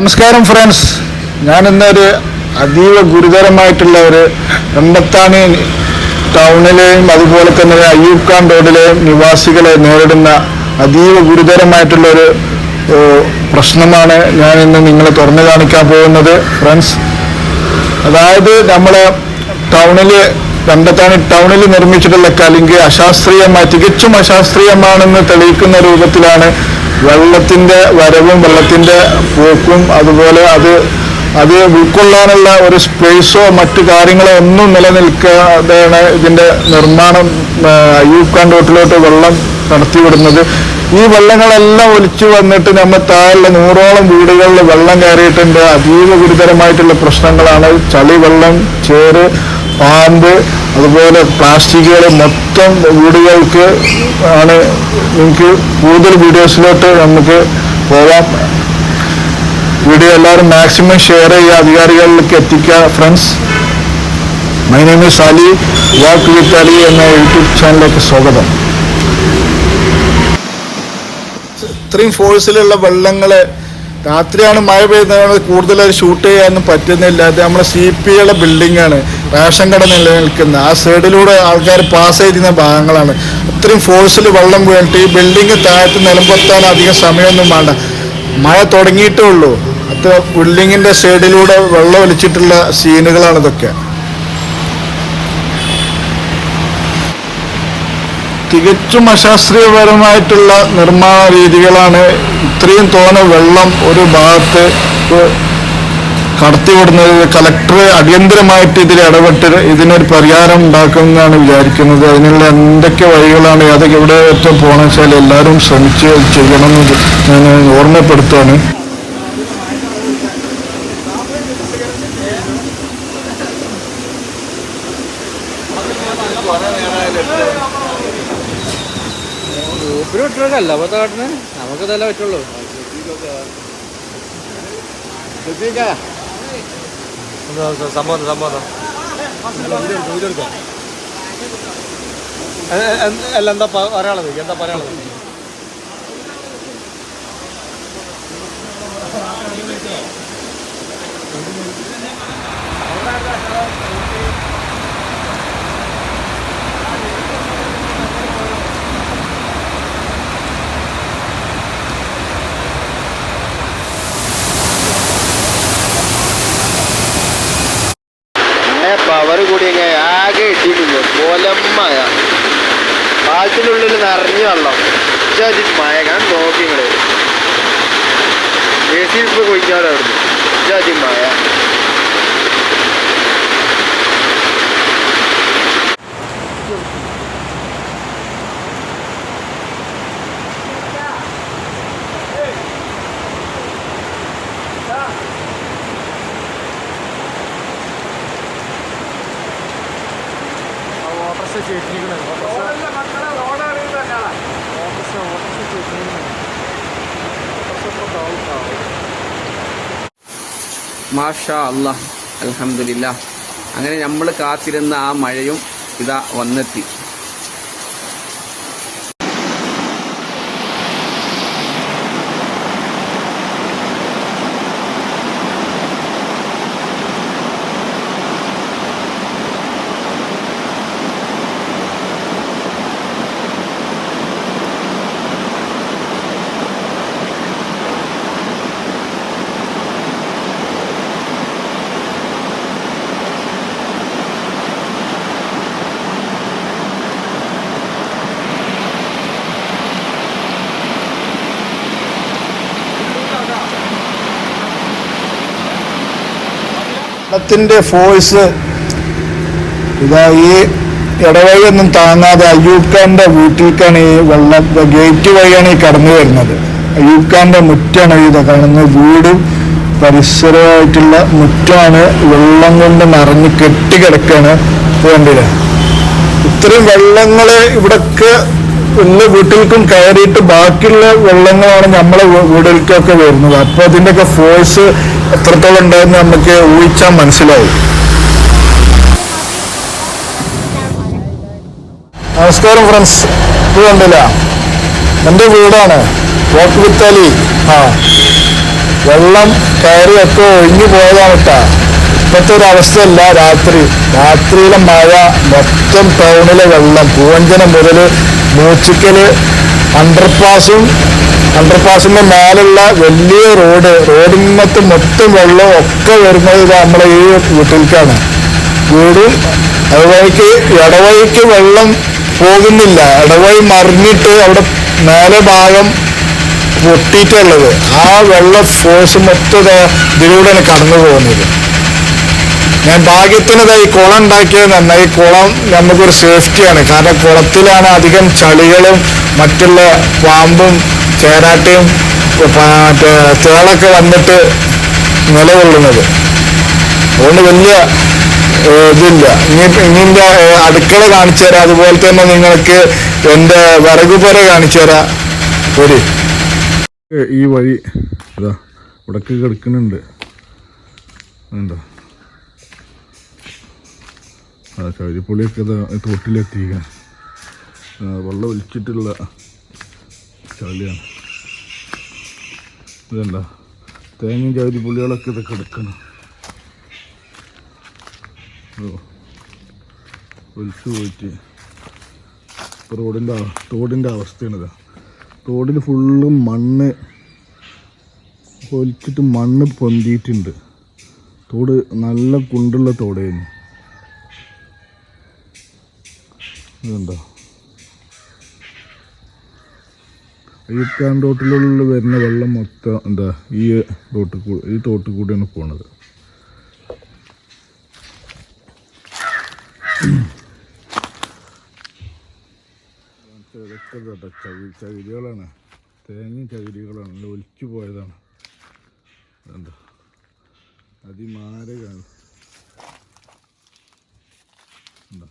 നമസ്കാരം ഫ്രണ്ട്സ് ഞാൻ ഇന്നൊരു അതീവ ഗുരുതരമായിട്ടുള്ള ഒരു രണ്ടത്താണി ടൗണിലെയും അതുപോലെ തന്നെ അയ്യൂബ് ഖാൻ റോഡിലെയും നിവാസികളെ നേരിടുന്ന അതീവ ഗുരുതരമായിട്ടുള്ള ഒരു പ്രശ്നമാണ് ഞാൻ ഇന്ന് നിങ്ങളെ തുറന്നു കാണിക്കാൻ പോകുന്നത് ഫ്രണ്ട്സ് അതായത് നമ്മളെ ടൗണിൽ രണ്ടത്താണി ടൗണിൽ നിർമ്മിച്ചിട്ടുള്ള കലിങ്ക് അശാസ്ത്രീയമായി തികച്ചും അശാസ്ത്രീയമാണെന്ന് തെളിയിക്കുന്ന രൂപത്തിലാണ് വെള്ളത്തിന്റെ വരവും വെള്ളത്തിന്റെ പോക്കും അതുപോലെ അത് അത് ഉൾക്കൊള്ളാനുള്ള ഒരു സ്പേസോ മറ്റു കാര്യങ്ങളോ ഒന്നും നിലനിൽക്കാതെയാണ് ഇതിന്റെ നിർമ്മാണം അയ്യൂബ് ഖാൻ വെള്ളം നടത്തിവിടുന്നത് ഈ വെള്ളങ്ങളെല്ലാം ഒലിച്ചു വന്നിട്ട് നമ്മൾ താഴെ നൂറോളം വീടുകളിൽ വെള്ളം കയറിയിട്ടുണ്ട്. അതീവ ഗുരുതരമായിട്ടുള്ള പ്രശ്നങ്ങളാണ്. ചളി വെള്ളം ചേറ് പാമ്പ് അതുപോലെ പ്ലാസ്റ്റിക്കുകൾ മൊത്തം വീടുകൾക്ക് ആണ് നിങ്ങൾക്ക് കൂടുതൽ വീഡിയോസിലോട്ട് നമുക്ക് പോവാം. വീഡിയോ എല്ലാവരും മാക്സിമം ഷെയർ ചെയ്യുക അധികാരികളിലേക്ക് എത്തിക്കുക. Friends my name is Ali. Walk with Ali എന്ന യൂട്യൂബ് ചാനലിലേക്ക് സ്വാഗതം. ഇത്രയും ഫോഴ്സിലുള്ള വെള്ളങ്ങൾ രാത്രിയാണ് മഴ പെയ്യുന്നതാണ് കൂടുതലായി ഷൂട്ട് ചെയ്യാനൊന്നും പറ്റുന്നില്ല. അത് നമ്മുടെ സി പി ബിൽഡിംഗ് ആണ്. റേഷൻ കട നിലനിൽക്കുന്ന ആ സൈഡിലൂടെ ആൾക്കാർ പാസ് ചെയ്തിരുന്ന ഭാഗങ്ങളാണ്. അത്രയും ഫോഴ്സിൽ വെള്ളം വീണിട്ട് ഈ ബിൽഡിംഗ് താഴത്ത് നിലമ്പെത്താൻ അധികം സമയമൊന്നും വേണ്ട. മഴ തുടങ്ങിയിട്ടേ ഉള്ളൂ. അത് ബിൽഡിങ്ങിന്റെ സൈഡിലൂടെ വെള്ളം ഒലിച്ചിട്ടുള്ള സീനുകളാണ് ഇതൊക്കെ. തികച്ചും അശാസ്ത്രീയപരമായിട്ടുള്ള നിർമ്മാണ രീതികളാണ് ഇത്രയും തോനെ വെള്ളം ഒരു ഭാഗത്ത് കടത്തിവിടുന്നത് കളക്ടർ അടിയന്തരമായിട്ട് ഇതിൽ ഇടപെട്ട് ഇതിനൊരു പരിഹാരം ഉണ്ടാക്കുമെന്നാണ് വിചാരിക്കുന്നത്. അതിനുള്ള എന്തൊക്കെ വഴികളാണ് അതൊക്കെ ഇവിടെ ഏറ്റവും പോകണമെന്ന് വെച്ചാൽ എല്ലാവരും ശ്രമിച്ച് ചെയ്യണമെന്ന് ഞാൻ ഓർമ്മപ്പെടുത്തുകയാണ്. ഗ്രൂപ്പിൽ വിട്ടിട്ടല്ല അപ്പൊ കാട്ടിന് നമുക്ക് ഇതല്ലേ പറ്റുള്ളൂ സമ്മതം സമ്മതം അല്ല എന്താ പറയാനുള്ളത് എന്താ പറയാനുള്ളത് പവർ കൂടി ഇങ്ങനെ ആകെ ഇട്ടിട്ടില്ല കൊലമായ പാലത്തിനുള്ളിൽ നിറഞ്ഞു വെള്ളം. ഇജാതി മഴ ഞാൻ നോക്കി ഇങ്ങൾ എ സി ഇപ്പൊ കൊഴിഞ്ഞാലോ അവിടുന്ന് ഇജാതി മഴ മാഷാ അള്ളാഹ് അലഹമില്ല അങ്ങനെ നമ്മൾ കാത്തിരുന്ന ആ മഴയും ഇതാ വന്നെത്തി. വെള്ളത്തിന്റെ ഫോഴ്സ് ഇതാ ഈ ഇടവഴിയൊന്നും താങ്ങാതെ അയ്യൂബ് ഖാന്റെ വീട്ടിലേക്കാണ് ഈ വെള്ളം ഗേറ്റ് വഴിയാണ് ഈ കടന്നു വരുന്നത്. അയ്യൂബ് മുറ്റാണ് ഇത് കാണുന്നത്. വീടും പരിസരമായിട്ടുള്ള മുറ്റാണ് വെള്ളം കൊണ്ട് നിറഞ്ഞ് കെട്ടിക്കിടക്കാണ് കണ്ടില്ലേ? ഇത്രയും വെള്ളങ്ങൾ ഇവിടൊക്കെ എല്ലാ വീട്ടിലേക്കും കയറിയിട്ട് ബാക്കിയുള്ള വെള്ളങ്ങളാണ് നമ്മളെ വീടുകൾക്കൊക്കെ വരുന്നത്. അപ്പൊ അതിന്റെയൊക്കെ ഫോഴ്സ് എത്രത്തോളം ഉണ്ടായെന്ന് നമുക്ക് ഊഹിച്ചാൽ മനസ്സിലാവും. നമസ്കാരം ഫ്രണ്ട്സ് ഇത് കണ്ടില്ല. എന്റെ വീടാണ്. വോക്ക് വിത്ത് അലി ആ. വെള്ളം കയറിയൊക്കെ ഒഴിഞ്ഞു പോയതാണ് കേട്ടാ ഇപ്പോഴത്തെ ഒരു അവസ്ഥയല്ല രാത്രി. രാത്രിയിലെ മഴ മൊത്തം ടൗണിലെ വെള്ളം. പൂവഞ്ചനം മുതൽ മൂച്ചിക്കൽ അണ്ടർപാസും അണ്ടർപാസിന്റെ മേലുള്ള വലിയ റോഡ് റോഡിനകത്ത് മൊത്തം വെള്ളം ഒക്കെ വരുന്നത് നമ്മളെ ഈ വീട്ടിലേക്കാണ്. വീടും അതുവഴിക്ക് ഇടവഴിക്ക് വെള്ളം പോകുന്നില്ല. ഇടവഴി മറിഞ്ഞിട്ട് അവിടെ മേലെ ഭാഗം പൊട്ടിയിട്ടുള്ളത്. ആ വെള്ള ഫോഴ്സ് മൊത്തം ഇതിലൂടെയാണ് കടന്നു പോകുന്നത് ഞാൻ ഭാഗ്യത്തിന് ഈ കുളം ഉണ്ടാക്കിയത് നന്നായി. ഈ കുളം നമുക്കൊരു സേഫ്റ്റിയാണ്. കാരണം കുളത്തിലാണ് അധികം ചളികളും മറ്റുള്ള പാമ്പും ചേരാട്ടയും തേളൊക്കെ വന്നിട്ട് നിലകൊള്ളുന്നത്. അതുകൊണ്ട് വലിയ ഇതില്ല. ഇനി ഇനി എന്റെ അടുക്കള കാണിച്ചു തരാം. അതുപോലെ തന്നെ നിങ്ങൾക്ക് എന്റെ വിറകുപുര കാണിച്ചു തരാം. ഒരു ഈ വഴി ഇതാ ഇവിടക്ക് കിടക്കുന്നുണ്ട്. ഉണ്ടോ ഇതാ തോട്ടിലെത്തിക്കാൻ വെള്ളം ഒലിച്ചിട്ടുള്ള ചളിയാണ്. ഇതല്ല തേങ്ങയും ചകിരിപ്പൊളികളൊക്കെ ഇത് കിടക്കണം ഓ ഒലിച്ചു പോയിട്ട്. ഇപ്പം റോഡിന്റെ തോടിന്റെ അവസ്ഥയാണിത്. തോടിൽ ഫുള്ള് മണ്ണ് ഒലിച്ചിട്ട് മണ്ണ് പൊന്തിയിട്ടുണ്ട്. തോട് നല്ല കുണ്ടുള്ള തോടായിരുന്നു. ഇതുണ്ടോ ഈ കാന്തോട്ടിലുള്ള വരുന്ന വെള്ളം മൊത്തം എന്താ ഈ റോട്ടിൽ കൂടെ ഈ തോട്ടിൽ കൂടെയാണ് പോണത്. ചകി ചകിരികളാണ്. തേങ്ങയും ചകിരികളാണ്. ഒലിച്ചു പോയതാണ്. എന്താ അതിമാരകാണ് എന്താ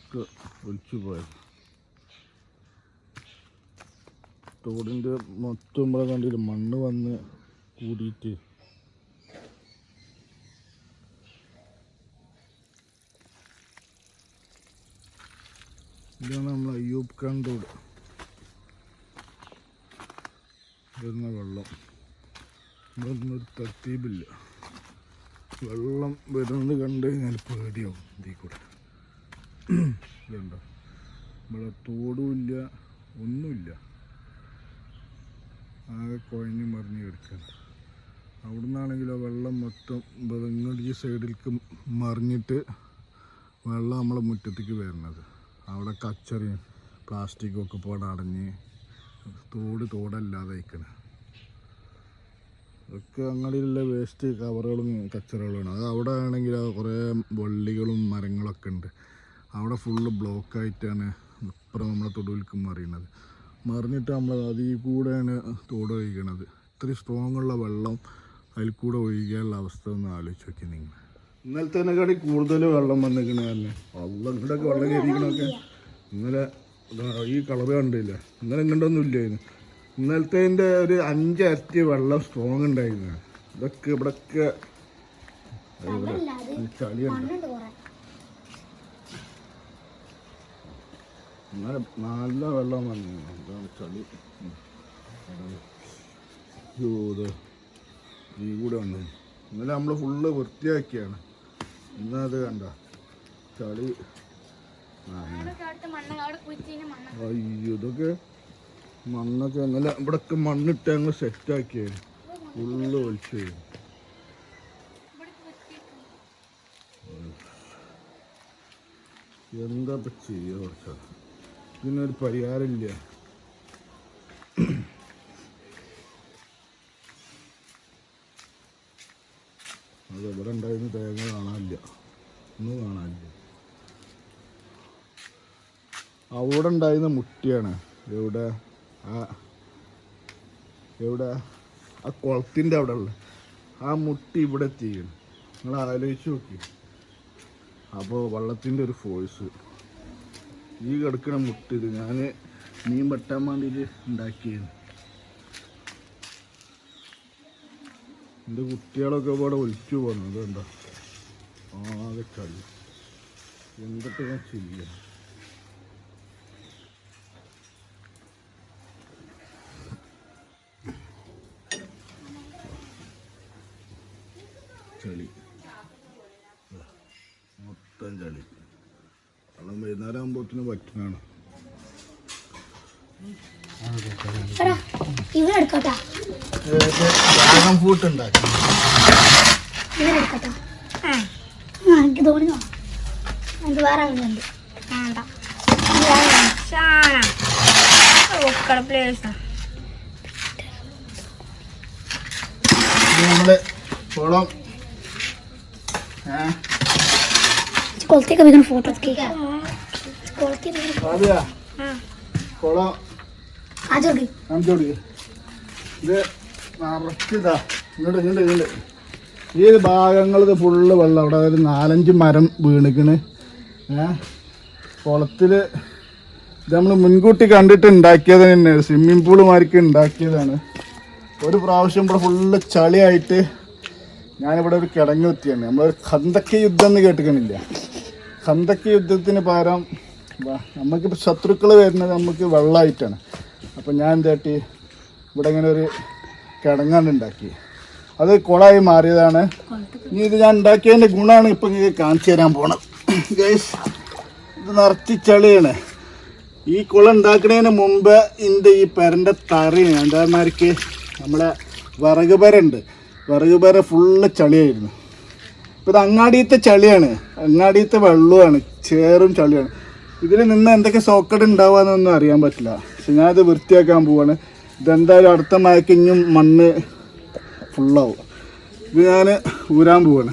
ഒക്കെ ഒലിച്ചു പോയത് തോടിന്റെ മൊത്തം നമ്മളെ കണ്ടില്ല മണ്ണ് വന്ന് കൂടിയിട്ട്. ഇതാണ് നമ്മൾ അയ്യൂബ് ഖാൻ തോട്. വരുന്ന വെള്ളം. ഇവിടുന്ന് ഒരു തർത്തീപില്ല വെള്ളം വരുന്നത് കണ്ട് കഴിഞ്ഞാൽ പേടിയാവും ഇതിൽ കൂടെ. ഇതുണ്ടോ? നമ്മളെ തോടുമില്ല ഒന്നുമില്ല. ആകെ കുഴഞ്ഞു മറിഞ്ഞ് കിടക്കുകയാണ്. അവിടെ നിന്നാണെങ്കിലോ വെള്ളം മൊത്തം ഈ സൈഡിലേക്ക് മറിഞ്ഞിട്ട് വെള്ളം നമ്മളെ മുറ്റത്തേക്ക് വരുന്നത് അവിടെ കച്ചറിയും പ്ലാസ്റ്റിക്കും ഒക്കെ പോടെ അടഞ്ഞ്. തോട് തോടല്ലാതെ അയക്കണേ ഇതൊക്കെ അങ്ങനെയുള്ള വേസ്റ്റ് കവറുകളും കച്ചറകളുമാണ്. അത് അവിടെ ആണെങ്കിൽ കുറേ വള്ളികളും മരങ്ങളൊക്കെ ഉണ്ട്. അവിടെ ഫുള്ള് ബ്ലോക്കായിട്ടാണ് ഇപ്പുറം നമ്മളെ തൊടുവിൽക്കും മറിയുന്നത്. മറിഞ്ഞിട്ട് നമ്മൾ അതിൽ കൂടെയാണ് തോട് ഒഴിക്കണത് ഇത്രയും സ്ട്രോങ് ഉള്ള വെള്ളം അതിൽ കൂടെ ഒഴിക്കാനുള്ള അവസ്ഥ ഒന്ന് ആലോചിച്ച് നോക്കി നിങ്ങൾ. ഇന്നലത്തേനെക്കാട്ടി കൂടുതൽ വെള്ളം വന്നിരിക്കണ തന്നെ വെള്ളം ഇങ്ങോട്ടൊക്കെ വെള്ളം കയറിക്കണൊക്കെ ഇന്നലെ ഈ കളറ് കണ്ടില്ല. ഇന്നലെ ഇങ്ങോട്ടൊന്നും ഇല്ലായിരുന്നു. ഇന്നലത്തേന്റെ ഒരു അഞ്ചരട്ടി വെള്ളം സ്ട്രോങ് ഉണ്ടായിരുന്നു. ഇതൊക്കെ ഇവിടൊക്കെ ചളിയുണ്ട്. ഇന്നലെ നല്ല വെള്ളം വന്നു. എന്താണ് ചളി. ഇത് ഈ കൂടെ വന്നു. ഇന്നലെ നമ്മൾ ഫുള്ള് വൃത്തിയാക്കിയാണ്. ഇന്നത് കണ്ട ചളി. അയ്യോ ഇതൊക്കെ മണ്ണൊക്കെ ഇന്നലെ ഇവിടൊക്കെ മണ്ണിട്ട് അങ്ങ് സെറ്റാക്കിയാണ് ഫുള്ള് ഒഴിച്ചു എന്താ ഇപ്പം ചെയ്യുക കുറച്ച്? ഇതിനൊരു പരിഹാരമില്ല. അത് ഇവിടെ ഉണ്ടായിരുന്ന തേങ്ങ കാണാനില്ല. ഒന്നും കാണാനില്ല. അവിടെ ഉണ്ടായിരുന്ന മുട്ടിയാണ്. എവിടെ? ആ എവിടെ? ആ കുളത്തിന്റെ അവിടെ ഉള്ള ആ മുട്ടി ഇവിടെ എത്തിക്കണം നിങ്ങൾ ആലോചിച്ച് നോക്കി. അപ്പോൾ വള്ളത്തിന്റെ ഒരു ഫോഴ്സ് ഈ കിടക്കണ മുട്ട ഇത് ഞാൻ മീൻ വെട്ടാൻ വേണ്ടിയിട്ട് ഉണ്ടാക്കിയത് എന്റെ കുട്ടികളൊക്കെ ഇവിടെ ഒലിച്ചു പോകുന്നു അതെന്താ? ആകെ കളി എന്തൊക്കെ ഞാൻ ചെയ്യാം? ചളി. ആകുമ്പോഴത്തേനും പറ്റുന്നതാണ്. എടാ ഇവിടെ എടുക്കട്ടാ. ഡ്രാഗൺ ഫ്രൂട്ട് ഉണ്ടാക്കി. എനിക്ക് എനിക്ക് വേറെ ആളുണ്ട് കുളം. കൊളത്തേക്ക് അതെയാ കുളം. ആജോക്ക് കാണിച്ചു കൊടുക്ക് ഇത് നിറച്ചിതാ ഇങ്ങോട്ട് ഇങ്ങോട്ട് ഇങ്ങോട്ട് ഈ ഭാഗങ്ങൾ ഇത് ഫുള്ള് വെള്ളം. അവിടെ ഒരു നാലഞ്ച് മരം വീണിക്കണ്. ഏ? കുളത്തിൽ ഇത് നമ്മൾ മുൻകൂട്ടി കണ്ടിട്ട് ഉണ്ടാക്കിയത് തന്നെ. സ്വിമ്മിംഗ് പൂൾ മാർക്ക് ഉണ്ടാക്കിയതാണ്. ഒരു പ്രാവശ്യം ഇവിടെ ഫുള്ള് ചളിയായിട്ട് ഞാനിവിടെ ഒരു കിടങ്ങ് കുത്തിയാണ്. നമ്മളൊരു ഖന്തക്ക യുദ്ധം എന്ന് കേട്ടിക്കണില്ല. ഖന്തക്ക യുദ്ധത്തിന് പകരം നമുക്കിപ്പോൾ ശത്രുക്കൾ വരുന്നത് നമുക്ക് വെള്ളമായിട്ടാണ് അപ്പം ഞാൻ എന്താട്ടി ഇവിടെ ഇങ്ങനെ ഒരു കിടങ്ങാണ്ടുണ്ടാക്കി അത് കുളമായി മാറിയതാണ്. ഇനി ഇത് ഞാൻ ഉണ്ടാക്കിയതിന്റെ ഗുണമാണ് ഇപ്പം നിങ്ങൾക്ക് കാണിച്ചു തരാൻ പോണത്. ഗൈസ് ഇത് നിറച്ച് ചളിയാണ്. ഈ കുളം ഉണ്ടാക്കുന്നതിന് മുമ്പ് ഇതിന്റെ ഈ പെരന്റെ തറയാണ്. എന്താമാർക്ക് നമ്മുടെ വിറക് പെരുണ്ട് വിറക് പെര ഫുള്ള് ചളിയായിരുന്നു. ഇപ്പം ഇത് അങ്ങാടിയത്തെ ചളിയാണ്. അങ്ങാടിയത്തെ വെള്ളമാണ് ചേറും ചളിയാണ്. ഇതിൽ നിന്ന് എന്തൊക്കെ സോക്കറ്റ് ഉണ്ടാവാന്നൊന്നും അറിയാൻ പറ്റില്ല. പക്ഷെ ഞാനത് വൃത്തിയാക്കാൻ പോവാണ്. ഇതെന്തായാലും അടുത്ത മഴയ്ക്ക് ഇനിയും മണ്ണ് ഫുള്ളാവും ഇത് ഞാൻ ഊരാൻ പോവാണ്.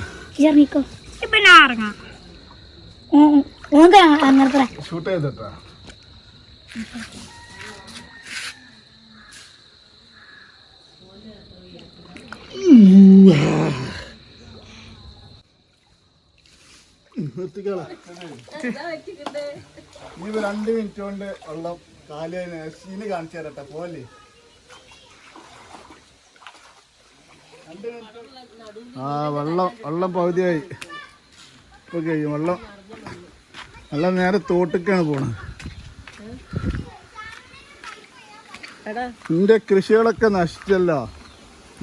ഷൂട്ട് ചെയ്തിട്ടാ. നിർത്തിക്കളാ. ഇനി രണ്ട് മിനിറ്റ് കൊണ്ട് വെള്ളം കാൽ സീന് കാണിച്ചു തരട്ടെ പോലെ ആ വെള്ളം വെള്ളം പകുതിയായി. ഇപ്പൊ കഴിയും വെള്ളം. വെള്ളം നേരെ തോട്ടിക്കാണ് പോണത്. നിന്റെ കൃഷികളൊക്കെ നശിച്ചല്ലോ.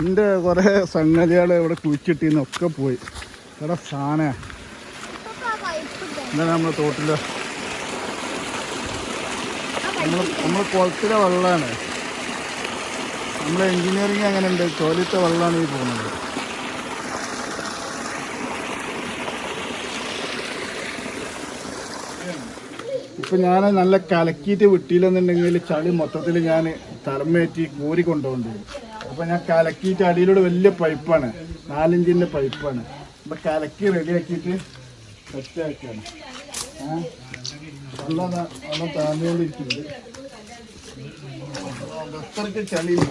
നിന്റെ കുറെ സംഗതികൾ ഇവിടെ കുഴിച്ചിട്ടിന്നൊക്കെ പോയി. എടാ സാന. എന്താ നമ്മൾ തോട്ടിൽ. നമ്മൾ നമ്മൾ കുളത്തിലെ വെള്ളമാണ് നമ്മളെ എൻജിനീയറിങ് അങ്ങനെ ഉണ്ട് ചോലത്തെ വെള്ളമാണ് ഈ പോകുന്നത്. ഇപ്പൊ ഞാൻ നല്ല കലക്കിയിട്ട് വിട്ടിയില്ലെന്നുണ്ടെങ്കിൽ ചളി മൊത്തത്തിൽ ഞാൻ തലമേറ്റി കോരി കൊണ്ടുപോകേണ്ടി. വരും അപ്പൊ ഞാൻ കലക്കിയിട്ട് അടിയിലൂടെ വലിയ പൈപ്പാണ്. നാലിഞ്ചിന്റെ പൈപ്പാണ്. അപ്പൊ കലക്കി റെഡിയാക്കിയിട്ട് സെറ്റാക്കാണ് വെള്ളം വെള്ളം താഴ്ന്നുകൊണ്ടിരിക്കുന്നുണ്ട് അത്രയ്ക്ക് ചളിയില്ല.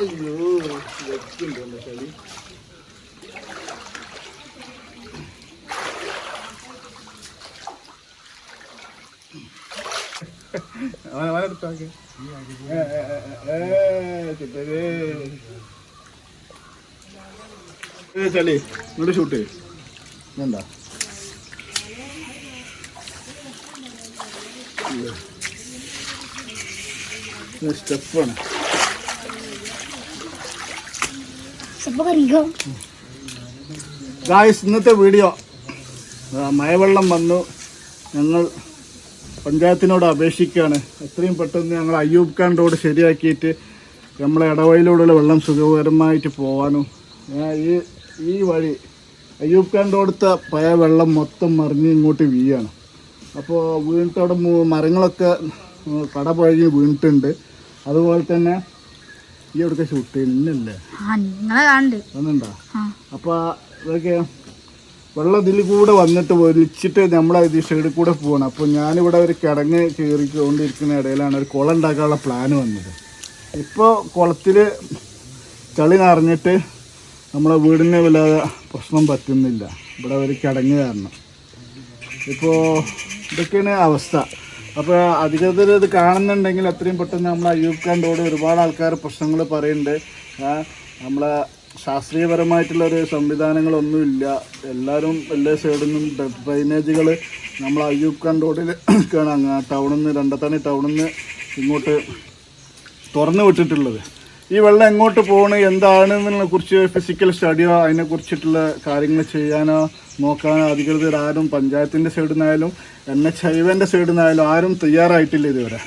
അയ്യോ വെക്കുണ്ടല്ലോ ചളി. അവനെടുത്താക്കെ ചളി ഇങ്ങോട്ട് ഷൂട്ട് എന്താ സ്റ്റെപ്പാണ് ഗായ്സ് ഇന്നത്തെ വീഡിയോ മഴവെള്ളം വന്നു. ഞങ്ങൾ പഞ്ചായത്തിനോട് അപേക്ഷിക്കുകയാണ്. എത്രയും പെട്ടെന്ന് ഞങ്ങൾ അയ്യൂബ് ഖാൻ റോഡ് ശരിയാക്കിയിട്ട് നമ്മളെ ഇടവഴിയിലൂടെയുള്ള വെള്ളം സുഖകരമായിട്ട് പോകാനും ഈ ഈ വഴി അയ്യൂബ് ഖാൻ റോഡത്തെ പഴയ വെള്ളം മൊത്തം മറിഞ്ഞ് ഇങ്ങോട്ട് വീഴാണ്. അപ്പോൾ വീണിട്ട് അവിടെ മു- മരങ്ങളൊക്കെ കട പഴകി വീണിട്ടുണ്ട്. അതുപോലെ തന്നെ ഈ അവിടുത്തെ ഷൂട്ട് കാണണ്ട്. വന്നിട്ടുണ്ടോ അപ്പോൾ ഇതൊക്കെ വെള്ളം ഇതിൽ കൂടെ വന്നിട്ട് ഒലിച്ചിട്ട് നമ്മളെ ഇത് സൈഡിൽ കൂടെ പോകണം അപ്പോൾ ഞാനിവിടെ ഒരു കിടങ്ങ് കയറിക്കൊണ്ടിരിക്കുന്ന ഇടയിലാണ് ഒരു കുളം ഉണ്ടാക്കാനുള്ള പ്ലാൻ വന്നത്. ഇപ്പോൾ കുളത്തിൽ ചളി നിറഞ്ഞിട്ട് നമ്മളെ വീടിന് വല്ലാതെ പ്രശ്നം പറ്റുന്നില്ല. ഇവിടെ ഒരു കിടങ്ങ് കാരണം. ഇപ്പോൾ ഇതൊക്കെയാണ് അവസ്ഥ. അപ്പോൾ അധികൃതർ ഇത് കാണുന്നുണ്ടെങ്കിൽ എത്രയും പെട്ടെന്ന് നമ്മൾ അയ്യൂബ് ഒരുപാട് ആൾക്കാർ പ്രശ്നങ്ങൾ പറയുന്നുണ്ട് നമ്മളെ ശാസ്ത്രീയപരമായിട്ടുള്ള ഒരു സംവിധാനങ്ങളൊന്നുമില്ല. എല്ലാവരും എല്ലാ സൈഡിൽ നിന്നും ഡ്രൈനേജുകൾ നമ്മൾ അയ്യൂബ് ഖാൻ റോഡിൽ കാണാം ടൗണിൽ നിന്ന് രണ്ടത്താണി ടൗണിൽ നിന്ന് ഇങ്ങോട്ട് തുറന്നു വിട്ടിട്ടുള്ളത്. ഈ വെള്ളം എങ്ങോട്ട് പോകണ് എന്താണെന്നതിനെ കുറിച്ച് ഫിസിക്കൽ സ്റ്റഡിയോ അതിനെ കുറിച്ചിട്ടുള്ള കാര്യങ്ങൾ ചെയ്യാനോ നോക്കാനോ അധികൃതർ ആരും പഞ്ചായത്തിന്റെ സൈഡിൽ നിന്നായാലും എൻ എച്ച് ഹൈവേന്റെ സൈഡിൽ നിന്നായാലും ആരും തയ്യാറായിട്ടില്ല ഇതുവരെ.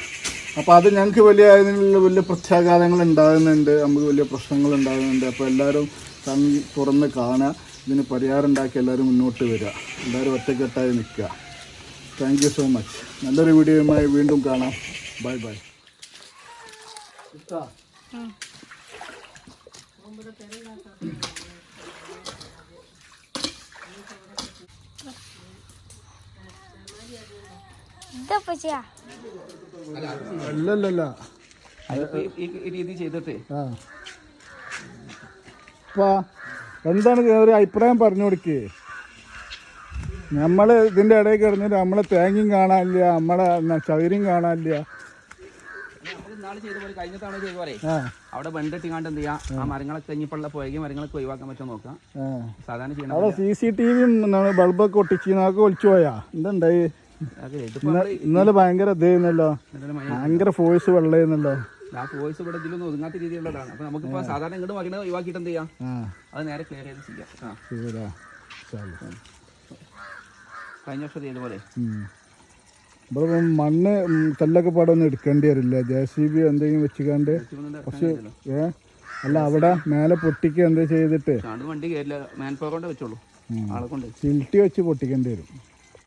അപ്പോൾ അത് ഞങ്ങൾക്ക് വലിയ അതിനുള്ള വലിയ പ്രത്യാഘാതങ്ങൾ ഉണ്ടാകുന്നുണ്ട് നമുക്ക് വലിയ പ്രശ്നങ്ങൾ ഉണ്ടാകുന്നുണ്ട്. അപ്പോൾ എല്ലാവരും കൺ തുറന്ന് കാണുക ഇതിന് പരിഹാരം ഉണ്ടാക്കി എല്ലാവരും മുന്നോട്ട് വരിക. എല്ലാവരും ഒറ്റക്കെട്ടായി നിൽക്കുക. താങ്ക് യു സോ മച്ച് നല്ലൊരു വീഡിയോയുമായി വീണ്ടും കാണാം. ബൈ ബൈ അല്ലല്ലല്ല. രീതി ചെയ്തിട്ട്. എന്താണ് ഒരു അഭിപ്രായം പറഞ്ഞു കൊടുക്കേ. നമ്മൾ ഇതിന്റെ ഇടയിൽ കിടന്നിട്ട് നമ്മളെ തേങ്ങയും കാണാനില്ല നമ്മളെ ചകിരിയും കാണാനില്ല. ഇന്നാൾ ചെയ്ത പോലെ കഴിഞ്ഞ തവണ ചെയ്ത പോലെ. അവിടെ ബണ്ടിട്ടിങ്ങാണ്ട് എന്ത് ചെയ്യാം? ആ മരങ്ങളൊക്കെ കഴിഞ്ഞപ്പോഴുള്ള പോയെങ്കിൽ മരങ്ങളൊക്കെ ഒഴിവാക്കാൻ പറ്റുമോ നോക്കാം. സാധാരണ ചെയ്യണം അവിടെ സി സി ടി വിയും ബൾബൊക്കെ ഒട്ടിച്ച് നമുക്ക് ഒളിച്ചു പോയാ? എന്തുണ്ടായി? ഇന്നലെ ഭയങ്കര ഇതായിരുന്നല്ലോ. ഭയങ്കര ഫോഴ്സ് വെള്ളമായിരുന്നല്ലോ ആ ഫോഴ്സ് ഇവിടെ ഇതിലൊന്നും ഒതുങ്ങാത്ത രീതിയിലുള്ളതാണ്. അപ്പൊ നമുക്കിപ്പോ സാധാരണ ഇങ്ങോട്ട് മകനെ ഒഴിവാക്കിയിട്ട് എന്ത് ചെയ്യാം? അത് നേരെ ക്ലിയർ ചെയ്ത് ചെയ്യാം. കഴിഞ്ഞ വർഷം ചെയ്ത പോലെ. ഇവിടെ മണ്ണ് കല്ലൊക്കെ പാടൊന്നും എടുക്കേണ്ടി വരില്ല? ജെ സി ബി എന്തെങ്കിലും വെച്ചിക്കാണ്ട് പക്ഷെ ഏ? അല്ല അവിടെ മേലെ പൊട്ടിക്ക എന്താ ചെയ്തിട്ട്? വണ്ടി മാൻ പവർ കൊണ്ട് വെച്ചോളൂ. ചിൽട്ടി വെച്ച് പൊട്ടിക്കേണ്ടി വരും.